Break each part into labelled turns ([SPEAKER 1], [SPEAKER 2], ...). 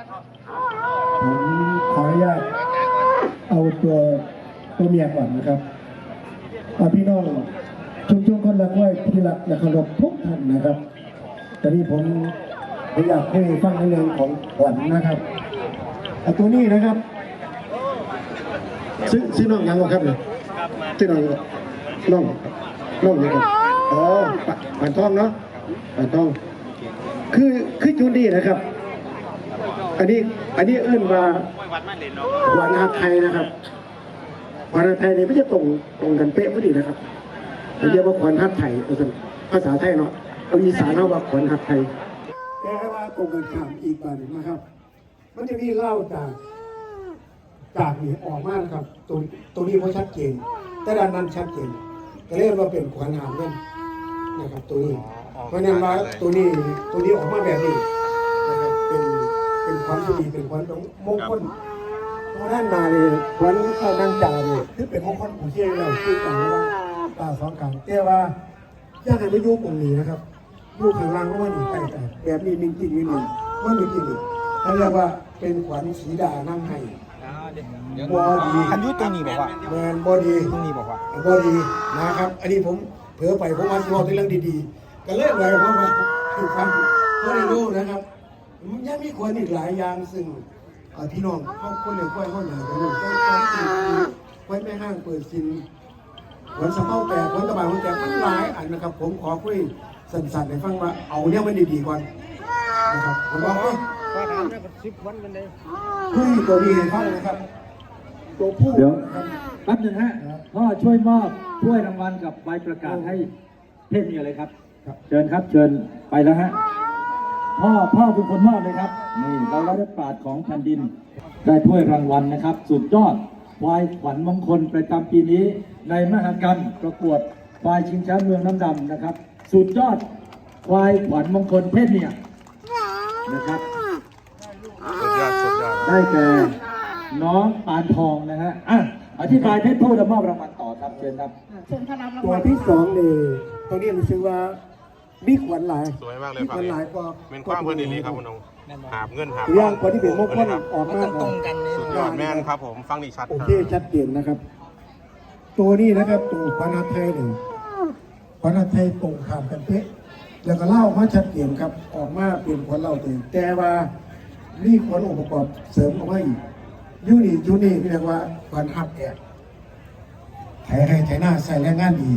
[SPEAKER 1] ผมขออนุญาตเอาตัวตัวเมียก่อนนะครับอาพี่น้องชุมชนคนรักไว้ที่รักและเคารพทุกท่านนะครับตอนนี้ผมอยากให้ฟังในเรื่องของขวัญนะครับตัวนี้นะครับซื้อซื้อน้องยังวะครับเนี่ยซื้อน้องน้องน้องยังครับอ๋อปะปานท้องเนาะปานท้อง คือคือจุดนี้นะครับ อันนี้อันนี้เอื้นว่าวานอาไทยนะครับวานอาไทยนี่ไม่จะตรงตรงกันเป๊ะพอดีนะครับเรียกว่าขวัญฮัทไทยภาษาไทยเนาะเอาอีสานเอาว่าขวัญฮัทไทยแก้ว่าตรงกันข้ามอีกบานหนึ่งนะครับ มันจะมีเล่าจากจากนี่ออกมานะครับ ตัวตัวนี้เพราะชัดเจน แต่ด้านนั้นชัดเจนก็เรียกว่าเป็นขวัญหามเล่นนะครับตัวนี้เพราะนั้นว่าตัวนี้ตัวนี้ออกมาแบบนี้ เป็นขวัญที่ดีเป็นขวัญของมงคลเพราะด้านมาเนี่ยขวัญเอานางจ่าเนี่ยคือเป็นมงคลผู้เชี่ยวเราคือต่างว่าตาสองกลางแต่ว่าย่าให้ไม่ยุ่งตรงนี้นะครับอยู่ข้างล่างก็ว่านี่ใกล้กันแบบนี้นิ่งจริงๆนี่ว่ามีจริงๆเขาเรียกว่าเป็นขวัญสีดานั่งให้บอดี
[SPEAKER 2] อันยุตรงนี้บอกว่า
[SPEAKER 1] แมนบอดี
[SPEAKER 2] ตรงนี้บอกว่า
[SPEAKER 1] ก็ดีนะครับ อันนี้ผมเผลอไปผมมาสิบอกเรื่องดีๆก็เลิกเลยเพราะว่าคือฟังก็ได้รู้นะครับมัน ยังมีควรอีกหลายอย่างซึ่งเอ่อพี่น้องเขาคนเลยค่อยเขาหนากันลูกต้องต้องติดไว้ไม่ห้างเปิดสินวันสะเพ้าแตกวันตะบานวันแตกทั้งหลายอันนะครับ ผมขอคุยสั้นๆให้ฟังว่าเอาเนี่ยมันดีๆก่อนนะครับผมบอกว่า
[SPEAKER 2] ว่าทำได้สิบวันกันเลย
[SPEAKER 1] คุยตัวดีให้ฟังนะครับตัวผู้
[SPEAKER 3] เดี๋ยว
[SPEAKER 1] นะครับ
[SPEAKER 3] แป๊บหนึงฮะพ่อช่วยมอบถ้วยรางวัลกับใบประกาศให้เทพเมียเลยครับ เชิญครับเชิญไปแล้วฮะ พ่อพ่อเป็นคนมอบเลยครับนี่เราได้ปราดของแผ่นดิน ได้ถ้วยรางวัลนะครับ สุดยอดควายขวัญมงคลประจำปีนี้ ในมหกรรมประกวดควายชิงแชมป์เมืองน้ำดำนะครับ สุดยอดควายขวัญมงคลเพศเมียนะครับ
[SPEAKER 2] สุดยอดสุดยอด
[SPEAKER 3] ได้แก่น้องปานทองนะฮะอะอธิบายเพศผู้และมอบรางวัลต่อครับเชิญครับ
[SPEAKER 4] เชิญคณะราง
[SPEAKER 1] ตัว
[SPEAKER 4] วัล
[SPEAKER 1] ที่สองนี่ตัวนี้รู้สึกว่า มีขวัญหลาย
[SPEAKER 5] สวยมากเลย
[SPEAKER 1] มี
[SPEAKER 5] ฝั่
[SPEAKER 1] ข
[SPEAKER 5] ง
[SPEAKER 1] วัญ
[SPEAKER 5] นี้
[SPEAKER 1] หลายก็
[SPEAKER 5] เป็นความเพื่อนดีๆครับคุณนงหาบเงินหาบ
[SPEAKER 1] ตัวอย่างคนที่เป็นมงคล
[SPEAKER 5] ครับ
[SPEAKER 1] ออก
[SPEAKER 2] มัน
[SPEAKER 1] มา
[SPEAKER 2] ต้องตรงกันนี่
[SPEAKER 5] สุดยอดแม่นครับผมฟังดีชัด
[SPEAKER 1] โอ
[SPEAKER 5] ครับ
[SPEAKER 1] เคชัดเจนนะครับ ตัวนี้นะครับตัวขวัญหัดไทยนี่ขวัญหัดไทยตรงข้ามกันเป๊ะแล้วก็เล่ามาชัดเจนครับออกมาเป็นขวัญเล่าเต็มแต่ว่ามีขวัญองค์ประกอบเสริมออกมาอีกยูนี่ยูนี่เรียกว่าขวัญหัดแอกไถให้ไถหน้าใส่แรงงานดี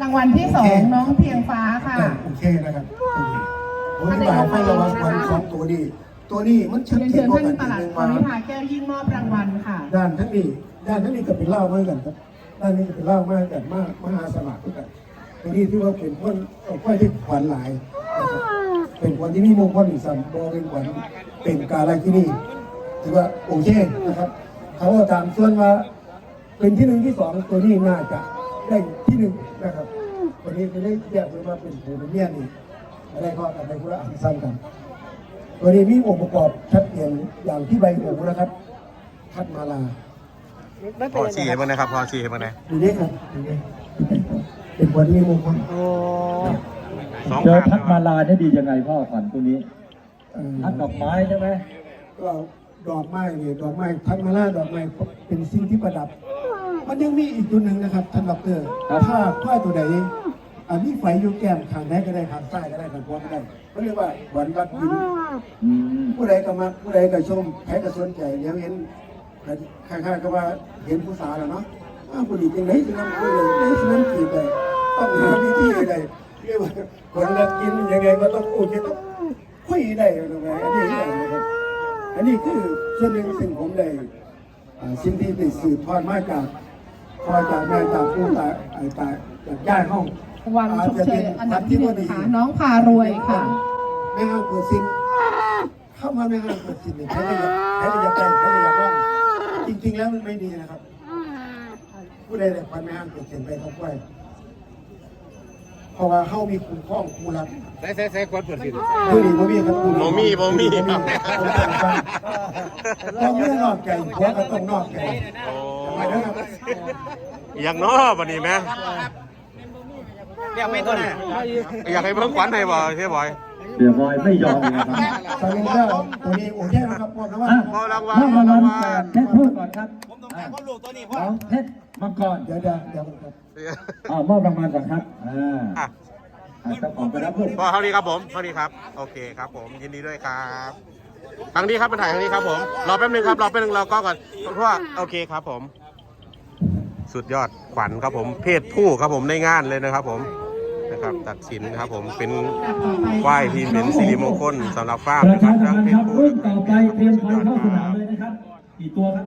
[SPEAKER 4] รางวัลที่สองน้องเพียงฟ้าค่ะ
[SPEAKER 1] อะโอเคนะครับผมอธิบายให้เราว่าวันสองตัวนี้ ตัวนี้มันชัด
[SPEAKER 4] เรียน
[SPEAKER 1] เจ
[SPEAKER 4] เชิ
[SPEAKER 1] น
[SPEAKER 4] ญ
[SPEAKER 1] กว่า
[SPEAKER 4] ท่าน
[SPEAKER 1] กัน
[SPEAKER 4] ปลัด
[SPEAKER 1] หนึ่ง
[SPEAKER 4] ก
[SPEAKER 1] ว่า
[SPEAKER 4] นิพาแก้วยิ่งมอบรางวัลค่ะ
[SPEAKER 1] ด้านทั้งนี้ ด้านทั้งนี้ก็เป็นเหล้าเหมือนกันครับ ด้านนี้ก็เป็นเหล้ามากกันมากมหาสลัดด้วยกันตัวนี้ที่ว่าเป็นคนเอาไฟที่ขวัญหลายนะครับเป็นขวัญที่นี่มงคลอีกสัมโบเป็นขวัญเป็นกาลที่นี่ถือว่าโอเคนะครับ เขาก็ตามส่วนว่าเป็นที่หนึ่งที่สองตัวนี้น่าจะ ได้ที่หนึ่งนะครับตัวนี้จะได้แยกเป็นว่าเป็นโพเป็นเมียนี่อะไรก็อะไรก็อ่านซ้ำกันตัวนี้มีองค์ประกอบชัดเจนอย่างที่ใบหูนะครับคัดมาลา
[SPEAKER 5] พอชี้ให้มันนะครับพอชี้ให้มันนะ
[SPEAKER 1] ดูนี่ครับดูนี่เป็นวันที่มงคล
[SPEAKER 5] สอง
[SPEAKER 3] เจอ
[SPEAKER 5] ข้าง
[SPEAKER 3] ทัดมาลาเนี่ยดียังไงพ่อขวัญตัวนี้
[SPEAKER 1] เอ่อ
[SPEAKER 3] ทัดดอกไม้ใช่ไหม
[SPEAKER 1] ก็ดอกไม้เนี่ยดอกไม้ทัดมาลาดอกไม้เป็นสิ่งที่ประดับ มันยังมีอีกตัวหนึ่งนะครับท่านดอกเตอรถ้าถ้าตัวใดอันนี้ไฟอยู่แก้มข้างไหนก็ได้ข้างซ้ายก็ได้ข้างขวาก็ได้เขาเรียกว่าหวันวัดยิน
[SPEAKER 3] อืม
[SPEAKER 1] ผู้ใดก็มาผู้ใดก็ชมใครก็สนใจเดี๋ยวเห็นคล้ายๆกับว่าเห็นผู้สาวแล้วเนาะอ้าวผู้ดีจังไหนสินำผู้ใดไหนสินำจีบได้ต้องหาวิธีใดเรียกว่าคนรักกินยังไงก็ต้องพูดจะต้องคุยได้ตรงไหนอันนี้อย่างนะครับอันนี้คือส่วนหนึ่งซึ่งผมได้อ่าสิ่งที่ได้สืบทอดมาจาก พ่อจากแม่จากผู้ตาไอ้ตาจากย่าห้อง
[SPEAKER 4] รางวัลชมเชยอันดับที่หนึ่งค่ะน้องพารวยค่ะ
[SPEAKER 1] แม่ห้างเปิดซิงเข้ามาแม่ห้างเปิดซิงเนี่ยใครไม่อยากใครไม่อยากได้ใครไม่อยากว่างจริง ๆ แล้วมันไม่ดีนะครับผู้ใดแต่ควันแม่ห้างเปิดซิงไปเขาไว้เพราะว่าเขามีคุณข้องคูรัก
[SPEAKER 2] ใส่ใส่ใส่กดเปิดสิ
[SPEAKER 1] ผู้ดีบ่มีครับผู้ดี
[SPEAKER 5] โมมี่โมมี่ครับ
[SPEAKER 1] เราไม่ได้นอกใจหัวก็ต้องนอกใจ
[SPEAKER 5] โอ้
[SPEAKER 1] มาเด้อครับ
[SPEAKER 5] อย่างน้อบันนี้ไหม
[SPEAKER 2] เรียกไม่ตัวน่ะ
[SPEAKER 5] อยากให้เพิ่งขวัญให้บ่ใช่บ่อย
[SPEAKER 3] สียบอยไม่ยอมเลยนะครับ
[SPEAKER 1] สรุปแล้วตัวนี้โอเคนะครับพ่อนะว่า
[SPEAKER 3] อะ
[SPEAKER 5] มอบรางวัล
[SPEAKER 3] มอบรางวัล
[SPEAKER 5] มอบรางวัล
[SPEAKER 3] แก่เพชรพูดก่อนครับอะ
[SPEAKER 2] พ่อลูกตัวนี้พ่อ
[SPEAKER 3] ของเพชรมังกร
[SPEAKER 1] เดี๋ยวเดี๋ยวเดี๋ยวครับ
[SPEAKER 3] อ่ามอบรางวัลก่อนครับอ่า
[SPEAKER 5] อะ
[SPEAKER 3] อะเจ้าของไปรับลูก
[SPEAKER 5] พอเท่านี้ครับผมเท่านี้ครับโอเคครับ ผมยินดีด้วยครับทางนี้ครับเป็นถ่ายทางนี้ครับผมรอแป๊บนึงครับรอแป๊บนึงรอก็ก่อนเพราะว่าโอเคครับผม สุดยอดขวัญครับผมเพศผู้ครับผมในงานเลยนะครับ ผมนะครับ ตัดสินครับผมเป็นไหว้ที่เป็นสิริมงคลสำหรับฟ้าร์ม
[SPEAKER 3] ประ
[SPEAKER 5] นะค
[SPEAKER 3] ชา
[SPEAKER 5] รับ
[SPEAKER 3] สัม
[SPEAKER 5] ทั้งเพ
[SPEAKER 3] ค
[SPEAKER 5] ศ
[SPEAKER 3] รับ
[SPEAKER 5] ผู้
[SPEAKER 3] รุ่นต่อไปเตรียมไฟเข้าสนามเลยนะครับกี่ตัวครับ